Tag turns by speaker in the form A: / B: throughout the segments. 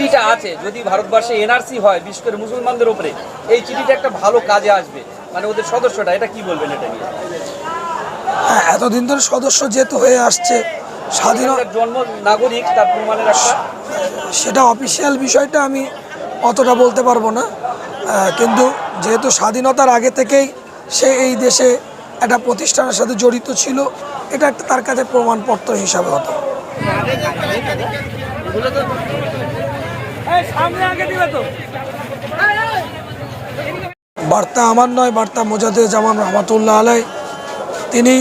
A: চিঠিটা আছে যদি ভারতবর্ষে এনআরসি হয় বিশেষ করে মুসলমানদের উপরে এই চিঠিটা একটা ভালো কাজে আসবে। মানে ওদের সদস্যটা এটা কি বলবেন এটা নিয়ে?
B: হ্যাঁ এতদিন ধরে সদস্য যেহেতু হয়ে আসছে স্বাধীন
A: জন্ম নাগরিক তার প্রমাণের একটা
B: সেটা অফিসিয়াল বিষয়টা আমি অতটা বলতে পারব না। কিন্তু যেহেতু স্বাধীনতার আগে থেকেই সে এই দেশে একটা প্রতিষ্ঠানের সাথে জড়িত ছিল এটা একটা তার কাছে প্রমাণপত্র হিসাবে হতো। বার্তা আমার নয়, বার্তা মোজাদে জামান রহমতুল্লাহ আলাই তিনি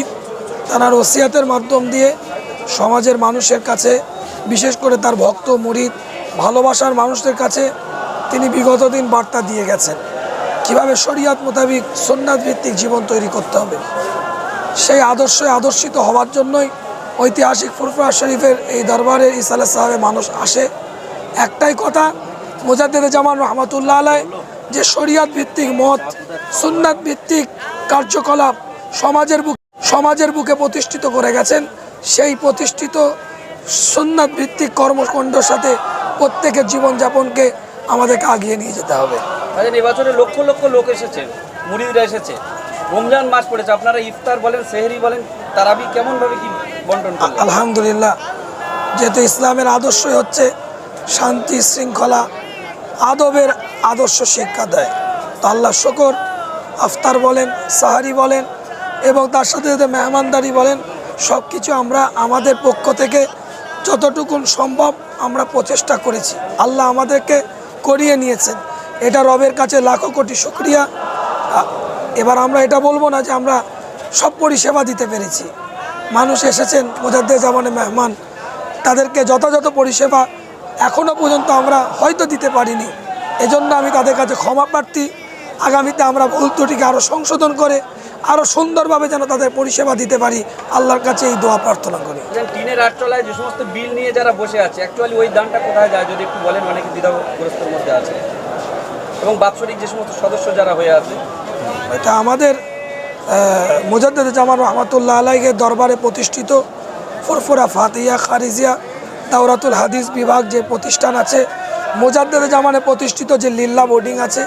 B: তার ওসিয়াতের মাধ্যম দিয়ে সমাজের মানুষের কাছে, বিশেষ করে তার ভক্ত, মুরিদ, ভালোবাসার মানুষদের কাছে তিনি বিগত দিন বার্তা দিয়ে গেছেন। কীভাবে শরিয়াত মোতাবিক সন্ন্যাত ভিত্তিক জীবন তৈরি করতে হবে? সেই আদর্শে আদর্শিত হওয়ার জন্যই ঐতিহাসিক ফুরফুরা শরীফের এই দরবারে ইসালে সাহেবে মানুষ আসে। একটাই কথা মোজাদ্দেদে জামান রহমতুল্লাহ আলাই যে শরিয়াত ভিত্তিক মত সুন্নাত ভিত্তিক কার্যকলাপ সমাজের বুকে সমাজের বুকে প্রতিষ্ঠিত করে গেছেন সেই প্রতিষ্ঠিত সুন্নাত ভিত্তিক কর্মকাণ্ডের সাথে প্রত্যেকের জীবনযাপনকে আমাদেরকে আগিয়ে নিয়ে যেতে হবে।
A: তাদের এবছরে লক্ষ লক্ষ লোক এসেছে মুরিদরা এসেছে রমজান মাস পড়েছে আপনারা ইফতার বলেন সেহরি বলেন তারাবি কেমনভাবে কি বন্টন
B: আলহামদুলিল্লাহ যেহেতু ইসলামের আদর্শই হচ্ছে শান্তি, শৃঙ্খলা, আদবের আদর্শ শিক্ষা দেয়। তো আল্লাহ শকর। আফতার বলেন, সাহারি বলেন এবং তার সাথে সাথে মেহমানদারি বলেন সব কিছু আমরা আমাদের পক্ষ থেকে যতটুকুন সম্ভব আমরা প্রচেষ্টা করেছি। আল্লাহ আমাদেরকে করিয়ে নিয়েছেন। এটা রবের কাছে লাখো কোটি শুক্রিয়া। এবার আমরা এটা বলব না যে আমরা সব পরিষেবা দিতে পেরেছি। মানুষ এসেছেন মোজাদ্দে জামানে মেহমান। তাদেরকে যথাযথ পরিষেবা এখনও পর্যন্ত আমরা হয়তো দিতে পারিনি। এজন্য আমি তাদের কাছে ক্ষমা প্রার্থী। আগামীতে আমরা ভুল ত্রুটিকে আরও সংশোধন করে আরও সুন্দরভাবে যেন তাদের পরিষেবা দিতে পারি। আল্লাহর কাছে এই দোয়া প্রার্থনা করি।
A: টিনের আটতলায় যে সমস্ত বিল নিয়ে যারা বসে আছে অ্যাকচুয়ালি ওই দানটা কোথায় যায়? যদি একটু বলেন অনেকে দ্বিধাগ্রস্তর মধ্যে আছে। এবং বাৎসরিক যে সমস্ত সদস্য যারা হয়ে আছে।
B: এটা আমাদের মোজাদ্দেদ জামান রহমতুল্লাহ আলাইকে দরবারে প্রতিষ্ঠিত ফুরফুরা ফাতিয়া খারিজিয়া দাওরাতুল হাদিস বিভাগ যে প্রতিষ্ঠান আছে, মোজাদ্দেদ জামানে প্রতিষ্ঠিত যে লিল্লা বোর্ডিং আছে,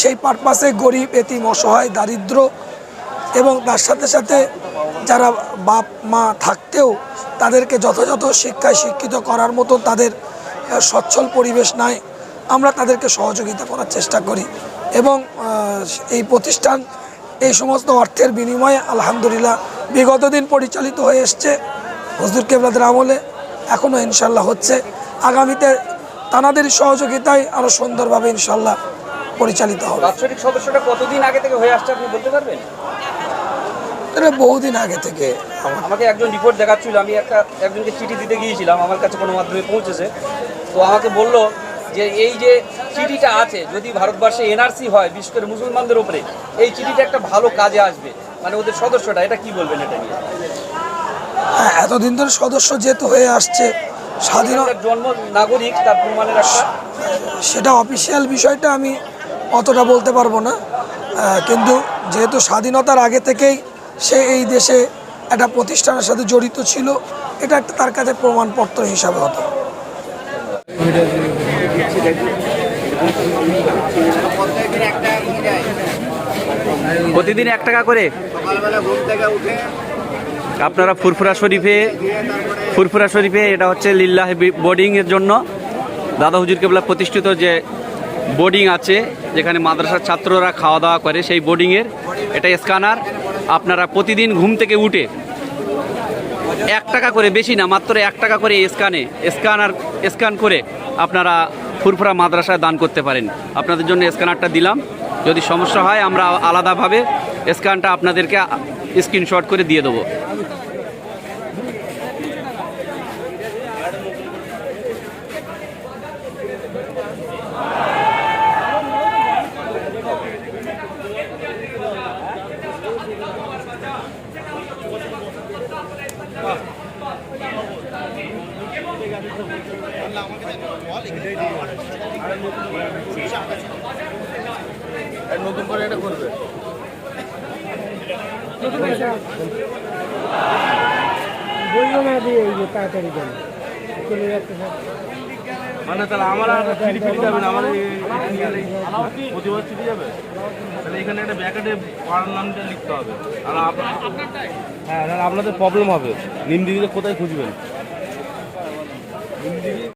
B: সেই পারপাসে গরিব, এতিম, অসহায়, দারিদ্র এবং তার সাথে সাথে যারা বাপ, মা থাকতেও তাদেরকে যথাযথ শিক্ষায় শিক্ষিত করার মতো তাদের সচ্ছল পরিবেশ নাই, আমরা তাদেরকে সহযোগিতা করার চেষ্টা করি এবং এই প্রতিষ্ঠান এই সমস্ত অর্থের বিনিময়ে আলহামদুলিল্লাহ বিগত দিন পরিচালিত হয়ে এসছে। হজুর কেবলাদের আমলে এখনও ইনশাল্লাহ হচ্ছে। আগামীতে তানাদের সহযোগিতায় আরও সুন্দরভাবে ইনশাল্লাহ পরিচালিত হবে।
A: বাৎসরিক সদস্যটা কতদিন আগে থেকে হয়ে আসছে আপনি বলতে পারবেন?
B: এটা বহুদিন আগে থেকে।
A: আমাকে একজন রিপোর্ট দেখাচ্ছিল আমি একটা একজনকে চিঠি দিতে গিয়েছিলাম আমার কাছে কোনো মাধ্যমে পৌঁছেছে। তো আমাকে বলল যে এই যে চিঠিটা আছে যদি ভারতবর্ষে এনআরসি হয় বিশেষ করে মুসলমানদের উপরে এই চিঠিটা একটা ভালো কাজে আসবে। মানে ওদের সদস্যটা এটা কি বলবেন এটা নিয়ে?
B: হ্যাঁ এতদিন ধরে সদস্য যেহেতু হয়ে আসছে স্বাধীন
A: জন্ম নাগরিক তার প্রমাণের
B: সেটা অফিসিয়াল বিষয়টা আমি অতটা বলতে পারব না। কিন্তু যেহেতু স্বাধীনতার আগে থেকেই সে এই দেশে একটা প্রতিষ্ঠানের সাথে জড়িত ছিল এটা একটা তার কাছে প্রমাণপত্র হিসাবে হতো।
A: প্রতিদিন এক টাকা করে।
C: সকালবেলা ঘুম থেকে উঠে
A: আপনারা ফুরফুরা শরীফে ফুরফুরা শরীফে এটা হচ্ছে লিল্লাহ বোর্ডিং এর জন্য। দাদা হুজুর কেবলা প্রতিষ্ঠিত যে বোর্ডিং আছে, যেখানে মাদ্রাসার ছাত্ররা খাওয়া দাওয়া করে সেই বোর্ডিংয়ের এটা স্ক্যানার আপনারা প্রতিদিন ঘুম থেকে উঠে এক টাকা করে, বেশি না, মাত্র এক টাকা করে স্ক্যানে স্ক্যানার স্ক্যান করে আপনারা ফুরফুরা মাদ্রাসায় দান করতে পারেন। আপনাদের জন্য স্ক্যানারটা দিলাম। যদি সমস্যা হয়, আমরা আলাদাভাবে স্ক্যানটা আপনাদেরকে স্ক্রিনশট করে দিয়ে দেবো।
D: বলল না দিয়ে এই যে তাড়াতাড়ি দেন। চলে যাচ্ছে মানে তাহলে আমার আর চিঠি ফিরে যাবে না আমার প্রতিবার চিঠি যাবে? তাহলে এখানে একটা ব্যাকেটে পাড়ার নামটা লিখতে হবে। আর হ্যাঁ তাহলে আপনাদের প্রবলেম হবে। নিমদিঘিতে কোথায় খুঁজবেন?